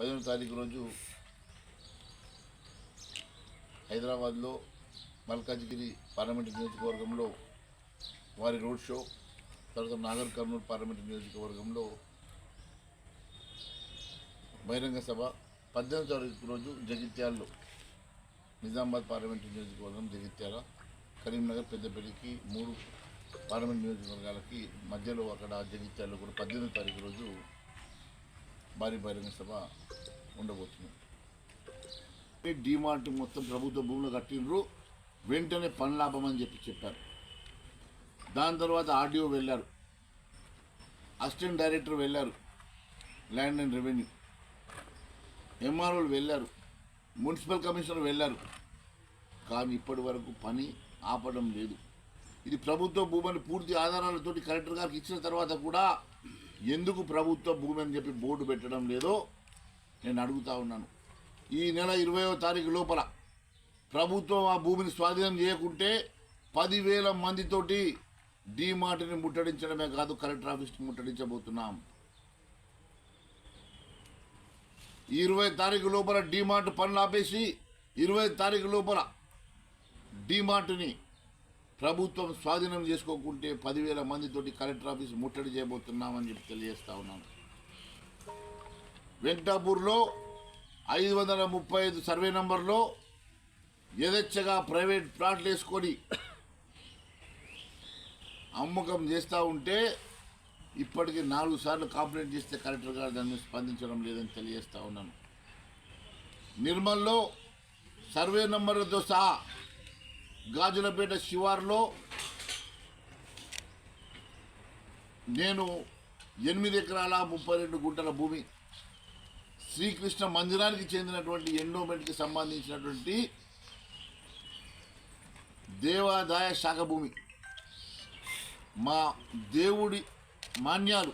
పదిహేను తారీఖు రోజు హైదరాబాద్లో మల్కాజ్గిరి పార్లమెంటు నియోజకవర్గంలో వారి రోడ్ షో తర్వాత నాగర్ కర్నూలు పార్లమెంటు నియోజకవర్గంలో బహిరంగ సభ. పద్దెనిమిది తారీఖు రోజు జగిత్యాల్లో నిజామాబాద్ పార్లమెంటు నియోజకవర్గం జగిత్యాల కరీంనగర్ పెద్దపల్లికి మూడు పార్లమెంట్ నియోజకవర్గాలకి మధ్యలో అక్కడ జగిత్యాల్లో కూడా పద్దెనిమిది తారీఖు రోజు భారీ బహిరంగ సభ ఉండబోతుంది. డిమార్ట్ మొత్తం ప్రభుత్వ భూములు కట్టిండ్రు. వెంటనే పనులాపమని చెప్పి చెప్పారు. దాని తర్వాత ఆర్డీఓ వెళ్ళారు. అసిస్టెంట్ డైరెక్టర్ వెళ్ళారు. Land and revenue. ఎంఆర్ఓలు వెళ్ళారు. మున్సిపల్ కమిషనర్ వెళ్ళారు. కానీ ఇప్పటి వరకు పని ఆపడం లేదు. ఇది ప్రభుత్వ భూమిని పూర్తి ఆధారాలతోటి కలెక్టర్ గారికి ఇచ్చిన తర్వాత కూడా ఎందుకు ప్రభుత్వ భూమి అని చెప్పి బోర్డు పెట్టడం లేదో నేను అడుగుతా ఉన్నాను. ఈ నెల ఇరవయో తారీఖు లోపల ప్రభుత్వం ఆ భూమిని స్వాధీనం చేయకుంటే పదివేల మందితోటి డీమార్ట్ని ముట్టడించడమే కాదు కలెక్టర్ ఆఫీస్ని ముట్టడించబోతున్నాం. ఇరవై తారీఖు లోపల డీమార్ట్ పనులు ఆపేసి ఇరవై తారీఖు లోపల డీమార్ట్ని ప్రభుత్వం స్వాధీనం చేసుకోకుంటే పదివేల మందితోటి కలెక్టర్ ఆఫీస్ ముట్టడి చేయబోతున్నామని చెప్పి తెలియజేస్తా ఉన్నాను వెంకటాపూర్లో ఐదు వందల ముప్పై ఐదు సర్వే నంబర్లో యథేచ్ఛగా ప్రైవేట్ ప్లాట్లు వేసుకొని అమ్మకం చేస్తూ ఉంటే ఇప్పటికీ నాలుగు సార్లు కంప్లైంట్ చేస్తే కలెక్టర్ గారు దాన్ని స్పందించడం లేదని తెలియజేస్తా ఉన్నాను. నిర్మల్లో సర్వే నంబర్లతో సహా గాజులపేట శివార్లో నేను ఎనిమిది ఎకరాల ముప్పై రెండు గుంటల భూమి శ్రీకృష్ణ మందిరానికి చెందినటువంటి ఎండోమెంట్కి సంబంధించినటువంటి దేవాదాయ శాఖ భూమి. మా దేవుడి మాన్యాలు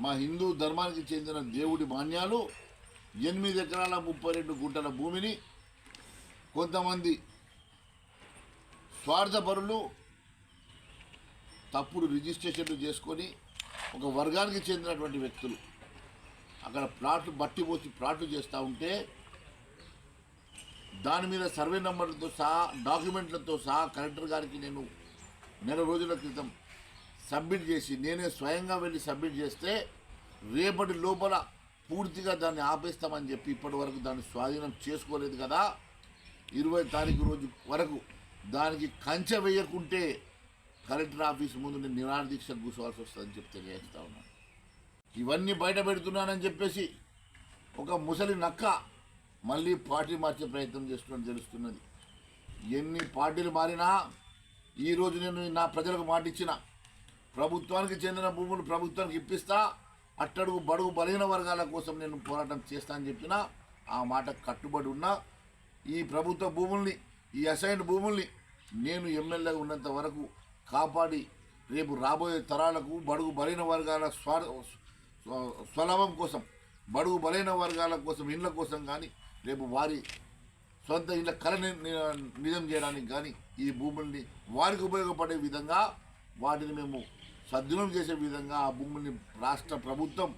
మా హిందూ ధర్మానికి చెందిన దేవుడి మాన్యాలు ఎనిమిది ఎకరాల ముప్పై రెండు గుంటల భూమిని కొంతమంది స్వార్థపరులు తప్పుడు రిజిస్ట్రేషన్లు చేసుకొని ఒక వర్గానికి చెందినటువంటి వ్యక్తులు. అక్కడ ప్లాట్లు బట్టి పోసి ప్లాట్లు చేస్తూ ఉంటే దాని మీద సర్వే నెంబర్లతో సహా డాక్యుమెంట్లతో సహా కలెక్టర్ గారికి నేను నెల రోజుల క్రితం సబ్మిట్ చేసి నేనే స్వయంగా వెళ్ళి సబ్మిట్ చేస్తే రేపటి లోపల పూర్తిగా దాన్ని ఆపేస్తామని చెప్పి ఇప్పటి వరకు దాన్ని స్వాధీనం చేసుకోలేదు కదా. ఇరవై తారీఖు రోజు వరకు దానికి కంచె వేయకుంటే కలెక్టర్ ఆఫీస్ ముందు నేను నిరాదీక్ష దీక్ష కూర్చోవాల్సి వస్తుందని చెప్పి తెలియజేస్తా ఉన్నాను. ఇవన్నీ బయట పెడుతున్నానని చెప్పేసి ఒక ముసలి నక్క మళ్ళీ పార్టీ మార్చే ప్రయత్నం చేస్తున్నాను తెలుస్తున్నది. ఎన్ని పార్టీలు మారినా ఈరోజు నేను నా ప్రజలకు మాట ఇచ్చిన ప్రభుత్వానికి చెందిన భూములు ప్రభుత్వానికి ఇప్పిస్తా అట్టడుగు బడుగు బలహీన వర్గాల కోసం నేను పోరాటం చేస్తా అని చెప్పిన ఆ మాట కట్టుబడి ఉన్నా ఈ ప్రభుత్వ భూముల్ని ఈ అసైన్డ్ భూముల్ని నేను ఎమ్మెల్యేగా ఉన్నంత వరకు కాపాడి రేపు రాబోయే తరాలకు బడుగు బలైన వర్గాల స్వార్ స్వలభం స్వలాభం కోసం బడుగు బలైన వర్గాల కోసం ఇళ్ళ కోసం కానీ రేపు వారి సొంత ఇళ్ళ కళని నిజం చేయడానికి కానీ ఈ భూముల్ని వారికి ఉపయోగపడే విధంగా వాటిని మేము సద్వినియోగం చేసే విధంగా ఆ భూముల్ని రాష్ట్ర ప్రభుత్వం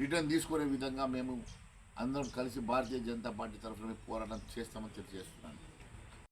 రిటర్న్ తీసుకునే విధంగా మేము అందరం కలిసి భారతీయ జనతా పార్టీ తరఫున పోరాటం చేస్తామని తెలియజేస్తున్నాను.